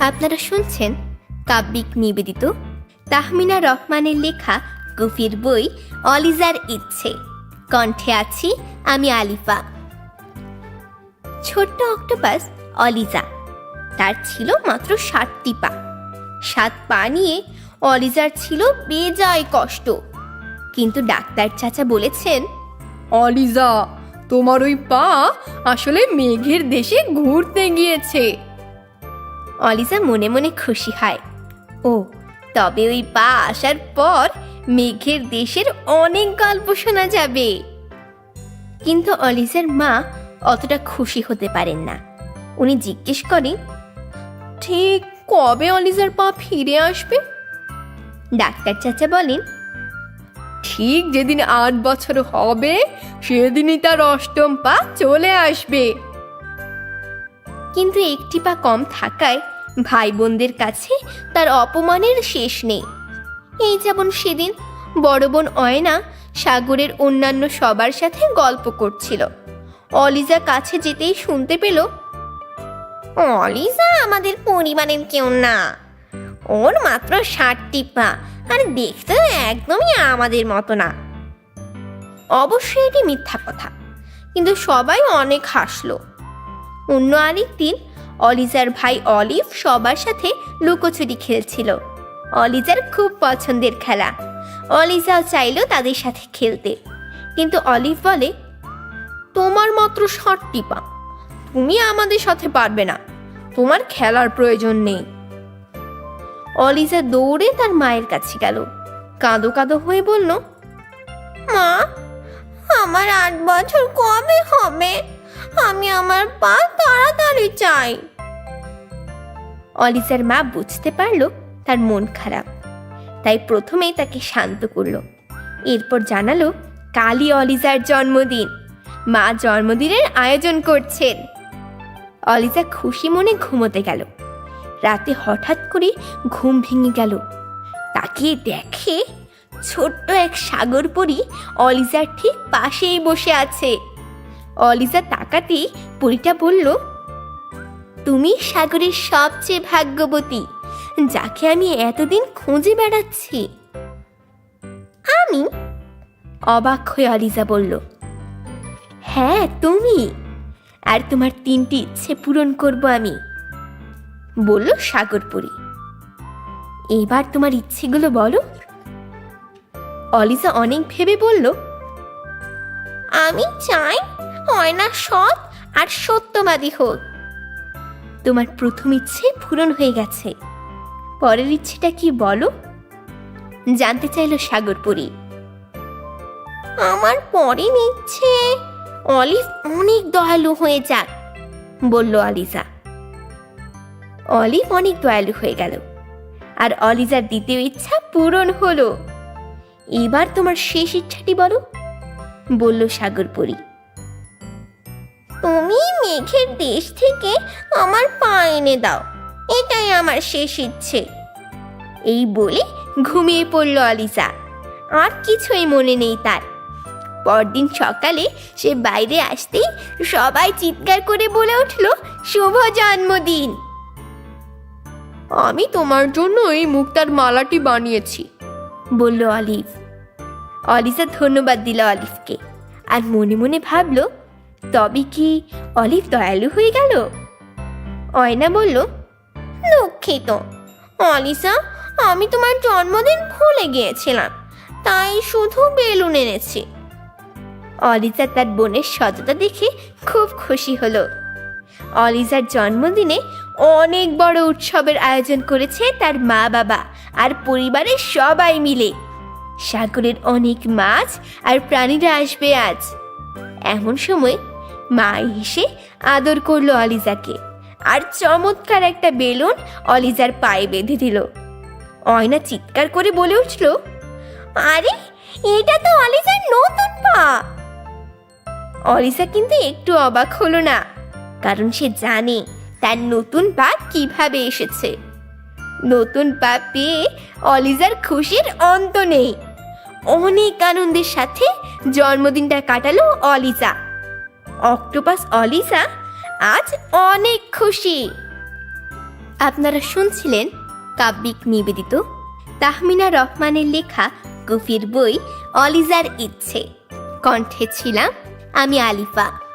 আপনারা শুনছেন কাব্যিক নিবেদিত তাহমিনা রহমানের লেখা গুফির বই অলিজার ইচ্ছে। কণ্ঠে আছি আমি আলিফা। ছোট্ট অক্টোপাস অলিজা। তার ছিল মাত্র সাতটি পা। সাত পা নিয়ে অলিজার ছিল বেজায় কষ্ট। কিন্তু ডাক্তার চাচা বলেছেন, অলিজা, তোমার ওই পা আসলে মেঘের দেশে ঘুরতে গিয়েছে। অলিজা মনে মনে খুশি হয়। ও, তবে ওই পা আসার পর মেঘের দেশের অনেক গল্প শোনা যাবে। কিন্তু অলিজার মা অতটা খুশি হতে পারেন না। উনি জিজ্ঞেস করেন, ঠিক কবে অলিজার পা ফিরে আসবে? ডাক্তার চাচা বলেন, ঠিক যেদিন আট বছর হবে, সেদিনই তার অষ্টম পা চলে আসবে। কিন্তু একটি পা কম থাকায় ভাই বোনদের কাছে তার অপমানের শেষ নেই। এই যেমন সেদিন বড় বোন অয়না সাগরের অন্যান্য সবার সাথে গল্প করছিল। অলিজা কাছে যেতেই শুনতে পেল, অলিজা, আমাদের পরিবারের কেউ না। ওর মাত্র ষাটটি পা, আর দেখতে একদমই আমাদের মতো না। অবশ্যই এটি মিথ্যা কথা, কিন্তু সবাই অনেক হাসলো। অন্য আরেক দিন অলিজার ভাই অলিভ সবার সাথে লুকোচুরি খেলছিল। অলিজার খুব পছন্দের খেলা। অলিজাও চাইলো তাদের সাথে খেলতে। কিন্তু অলিভ বলে, তোমার মাত্র ষাটটি পা। তুমি আমাদের সাথে পারবে না। তোমার খেলার প্রয়োজন নেই। অলিজা দৌড়ে তার মায়ের কাছে গেল। কাঁদো কাঁদো হয়ে বলল, মা, আমার আট বছর কবে হবে? আমি আমার পা তাড়াতাড়ি চাই। অলিজার মা বুঝতে পারল তার মন খারাপ। তাই প্রথমেই তাকে শান্ত করল। এরপর জানালো, কালই অলিজার জন্মদিন। মা জন্মদিনের আয়োজন করছেন। অলিজা খুশি মনে ঘুমোতে গেল। রাতে হঠাৎ করে ঘুম ভেঙে গেল। তাকিয়ে দেখে ছোট্ট এক সাগর পরি অলিজার ঠিক পাশেই বসে আছে। অলিজা তাকাতেই পরিটা বলল, তুমি সাগরের সবচেয়ে ভাগ্যবতী, যাকে আমি এতদিন খুঁজে বেড়াচ্ছি। আমি? অবাক হয়ে অলিজা বলল হ্যাঁ তুমি। আর তোমার তিনটি ইচ্ছে পূরণ করব আমি, বলল সাগরপুরী এবার তোমার ইচ্ছেগুলো বলো। অলিজা অনেক ভেবে বলল, আমি চাই অয়না সৎ আর সত্যবাদী হোক। তোমার প্রথম ইচ্ছে পূরণ হয়ে গেছে। পরের ইচ্ছেটা কি বলো? জানতে চাইল সাগরপুরী। আমার পরের ইচ্ছে, অলিভ অনেক দয়ালু হয়ে যাক, বলল অলিজা অলিভ অনেক দয়ালু হয়ে গেল, আর অলিজার দ্বিতীয় ইচ্ছা পূরণ হলো। এবার তোমার শেষ ইচ্ছাটি বলো, বলল সাগরপরি। মেঘের দেশ থেকে আমার পা এনে দাও। এটাই আমার শেষ ইচ্ছে। এই বলে ঘুমিয়ে পড়ল অলিজা আর কিছুই মনে নেই তার। পরদিন সকালে সে বাইরে আসতেই সবাই চিৎকার করে বলে উঠল, শুভ জন্মদিন! আমি তোমার জন্য এই মুক্তার মালাটি বানিয়েছি, বলল অলিভ অলিজা ধন্যবাদ দিল অলিভকে আর মনে মনে ভাবলো তবে কি অলিভ দয়ালু হয়ে গেল? অয়না বলল, দুঃখিত। অলিসা, আমি তোমার জন্মদিন ভুলে গিয়েছিলাম, তাই শুধু বেলুন এনেছি। অলিজা তার বোনের সততা দেখে খুব খুশি হলো। অলিজার জন্মদিনে অনেক বড় উৎসবের আয়োজন করেছে তার মা বাবা আর পরিবারের সবাই মিলে। সাগরের অনেক মাছ আর প্রাণীরা আসবে আজ। এমন সময় মা এসে আদর করল অলিজাকে। আর চমৎকার একটা বেলুন অলিজার পায়ে বেঁধে দিল। অয়না চিৎকার করে বলে উঠল, আরে, এটা তো অলিজার নতুন পা! অলিজা কিন্তু একটু অবাক হলো না, কারণ সে জানে তার নতুন পা কীভাবে এসেছে। নতুন পা পেয়ে অলিজার খুশির অন্ত নেই। অনেক আনন্দের সাথে জন্মদিনটা কাটালো অলিজা। অক্টোপাস অলিসা আজ অনেক খুশি। আপনারা শুনছিলেন কাব্যিক নিবেদিত তাহমিনা রহমানের লেখা গুফির বই অলিজার ইচ্ছে। কণ্ঠে ছিলাম আমি আলিফা।